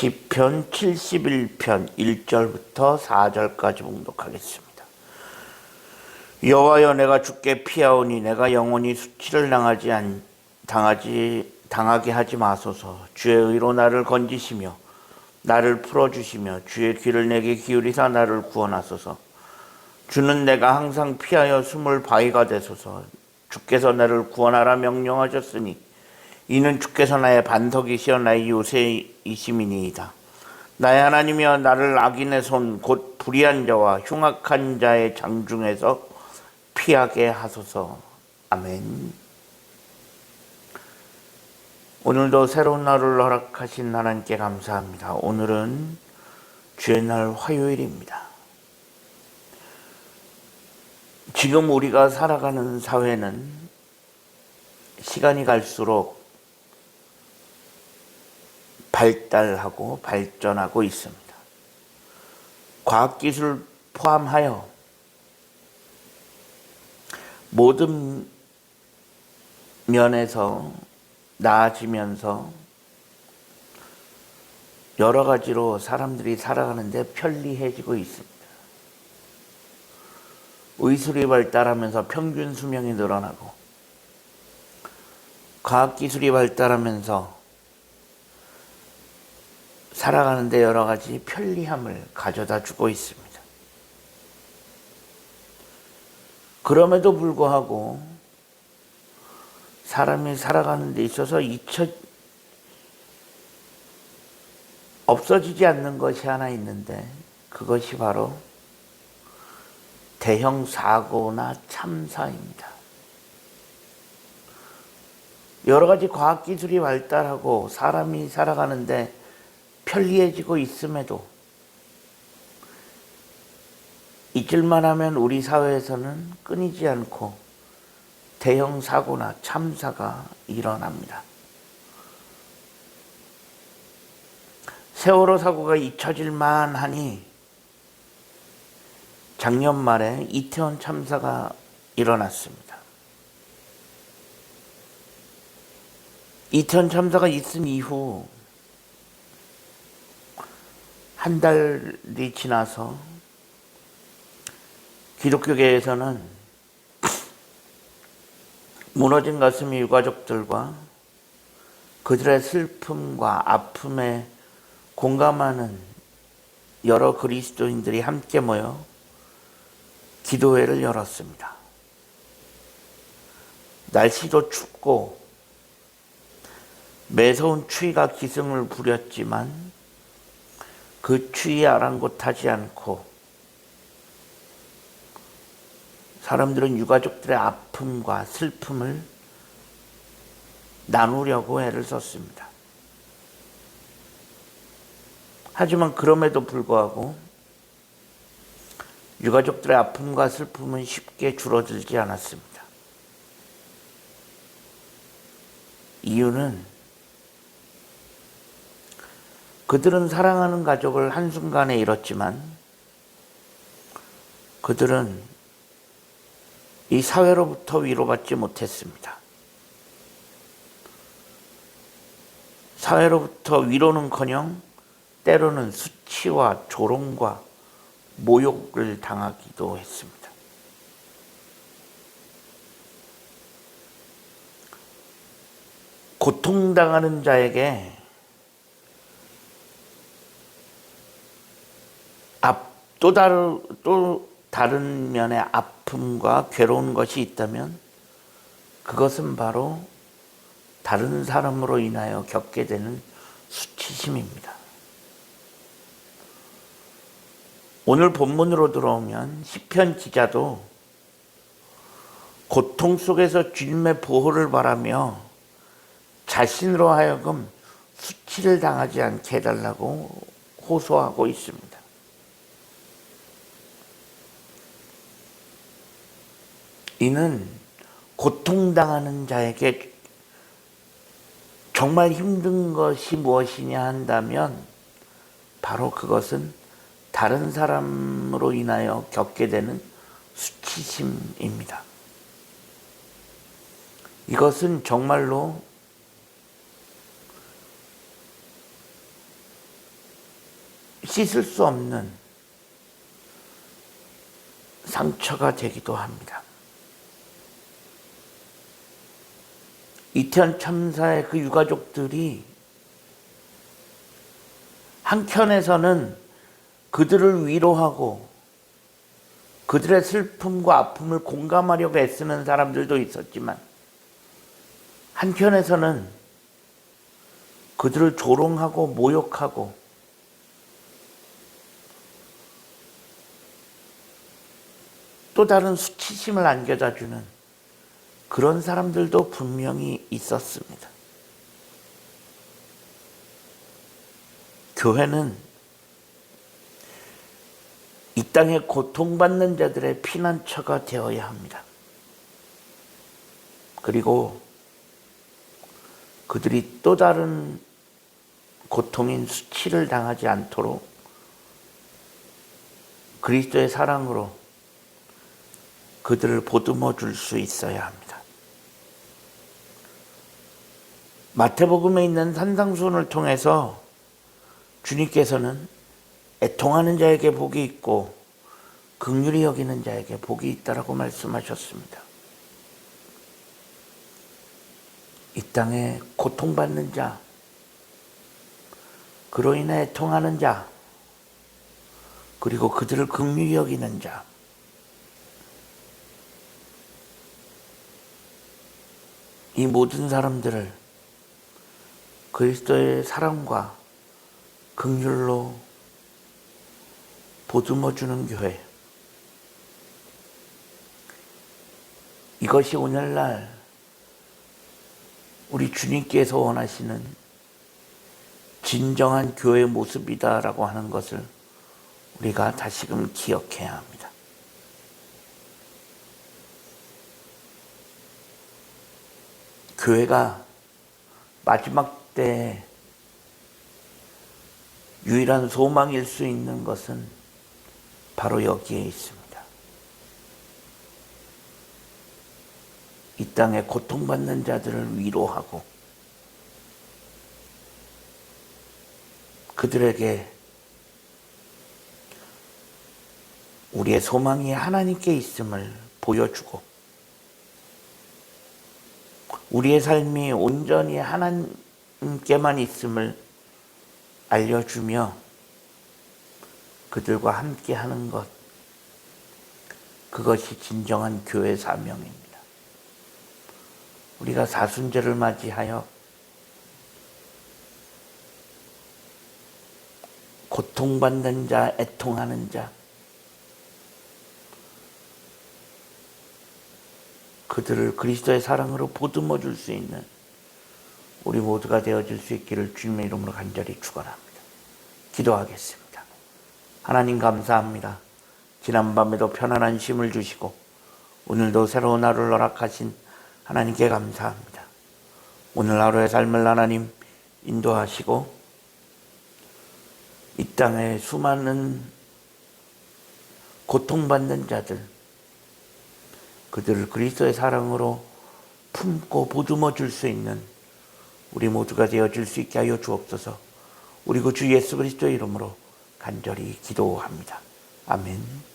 시편 71편 1절부터 4절까지 봉독하겠습니다. 여호와여 내가 주께 피하오니 내가 영원히 수치를 당하지 안 당하지 당하게 하지 마소서. 주의 의로 나를 건지시며 나를 풀어 주시며 주의 귀를 내게 기울이사 나를 구원하소서. 주는 내가 항상 피하여 숨을 바위가 되소서. 주께서 나를 구원하라 명령하셨으니 이는 주께서 나의 반석이시여 나의 요새이심이니이다. 나의 하나님이여 나를 악인의 손 곧 불의한 자와 흉악한 자의 장중에서 피하게 하소서. 아멘. 오늘도 새로운 날을 허락하신 하나님께 감사합니다. 오늘은 주의 날 화요일입니다. 지금 우리가 살아가는 사회는 시간이 갈수록 발달하고 발전하고 있습니다. 과학기술 포함하여 모든 면에서 나아지면서 여러 가지로 사람들이 살아가는데 편리해지고 있습니다. 의술이 발달하면서 평균 수명이 늘어나고 과학기술이 발달하면서 살아가는데 여러 가지 편리함을 가져다 주고 있습니다. 그럼에도 불구하고 사람이 살아가는 데 있어서 잊혀 없어지지 않는 것이 하나 있는데 그것이 바로 대형 사고나 참사입니다. 여러 가지 과학 기술이 발달하고 사람이 살아가는데 편리해지고 있음에도 잊을만 하면 우리 사회에서는 끊이지 않고 대형 사고나 참사가 일어납니다. 세월호 사고가 잊혀질만 하니 작년 말에 이태원 참사가 일어났습니다. 이태원 참사가 있은 이후 한 달이 지나서 기독교계에서는 무너진 가슴이 유가족들과 그들의 슬픔과 아픔에 공감하는 여러 그리스도인들이 함께 모여 기도회를 열었습니다. 날씨도 춥고 매서운 추위가 기승을 부렸지만 그 추위에 아랑곳하지 않고 사람들은 유가족들의 아픔과 슬픔을 나누려고 애를 썼습니다. 하지만 그럼에도 불구하고 유가족들의 아픔과 슬픔은 쉽게 줄어들지 않았습니다. 이유는 그들은 사랑하는 가족을 한순간에 잃었지만 그들은 이 사회로부터 위로받지 못했습니다. 사회로부터 위로는커녕 때로는 수치와 조롱과 모욕을 당하기도 했습니다. 고통당하는 자에게 또 다른 또 다른 면의 아픔과 괴로운 것이 있다면 그것은 바로 다른 사람으로 인하여 겪게 되는 수치심입니다. 오늘 본문으로 들어오면 시편 기자도 고통 속에서 주님의 보호를 바라며 자신으로 하여금 수치를 당하지 않게 해달라고 호소하고 있습니다. 이는 고통당하는 자에게 정말 힘든 것이 무엇이냐 한다면 바로 그것은 다른 사람으로 인하여 겪게 되는 수치심입니다. 이것은 정말로 씻을 수 없는 상처가 되기도 합니다. 이태원 참사의 그 유가족들이 한켠에서는 그들을 위로하고 그들의 슬픔과 아픔을 공감하려고 애쓰는 사람들도 있었지만 한편에서는 그들을 조롱하고 모욕하고 또 다른 수치심을 안겨다 주는 그런 사람들도 분명히 있었습니다. 교회는 이 땅에 고통받는 자들의 피난처가 되어야 합니다. 그리고 그들이 또 다른 고통인 수치를 당하지 않도록 그리스도의 사랑으로 그들을 보듬어 줄 수 있어야 합니다. 마태복음에 있는 산상수훈을 통해서 주님께서는 애통하는 자에게 복이 있고 극률이 여기는 자에게 복이 있다라고 말씀하셨습니다. 이 땅에 고통받는 자, 그로 인해 애통하는 자, 그리고 그들을 극률히 여기는 자, 이 모든 사람들을 그리스도의 사랑과 극률로 보듬어 주는 교회. 이것이 오늘날 우리 주님께서 원하시는 진정한 교회 모습이다라고 하는 것을 우리가 다시금 기억해야 합니다. 교회가 마지막 때 유일한 소망일 수 있는 것은 바로 여기에 있습니다. 이 땅에 고통받는 자들을 위로하고 그들에게 우리의 소망이 하나님께 있음을 보여주고 우리의 삶이 온전히 하나님 께만 있음을 알려주며 그들과 함께 하는 것, 그것이 진정한 교회 사명입니다. 우리가 사순절을 맞이하여 고통받는 자, 애통하는 자, 그들을 그리스도의 사랑으로 보듬어 줄 수 있는 우리 모두가 되어질 수 있기를 주님의 이름으로 간절히 축원합니다. 기도하겠습니다. 하나님 감사합니다. 지난밤에도 편안한 쉼을 주시고 오늘도 새로운 하루를 허락하신 하나님께 감사합니다. 오늘 하루의 삶을 하나님 인도하시고 이 땅에 수많은 고통받는 자들 그들을 그리스도의 사랑으로 품고 보듬어 줄 수 있는 우리 모두가 되어줄 수 있게 하여 주옵소서. 우리 그주 예수 그리스도의 이름으로 간절히 기도합니다. 아멘.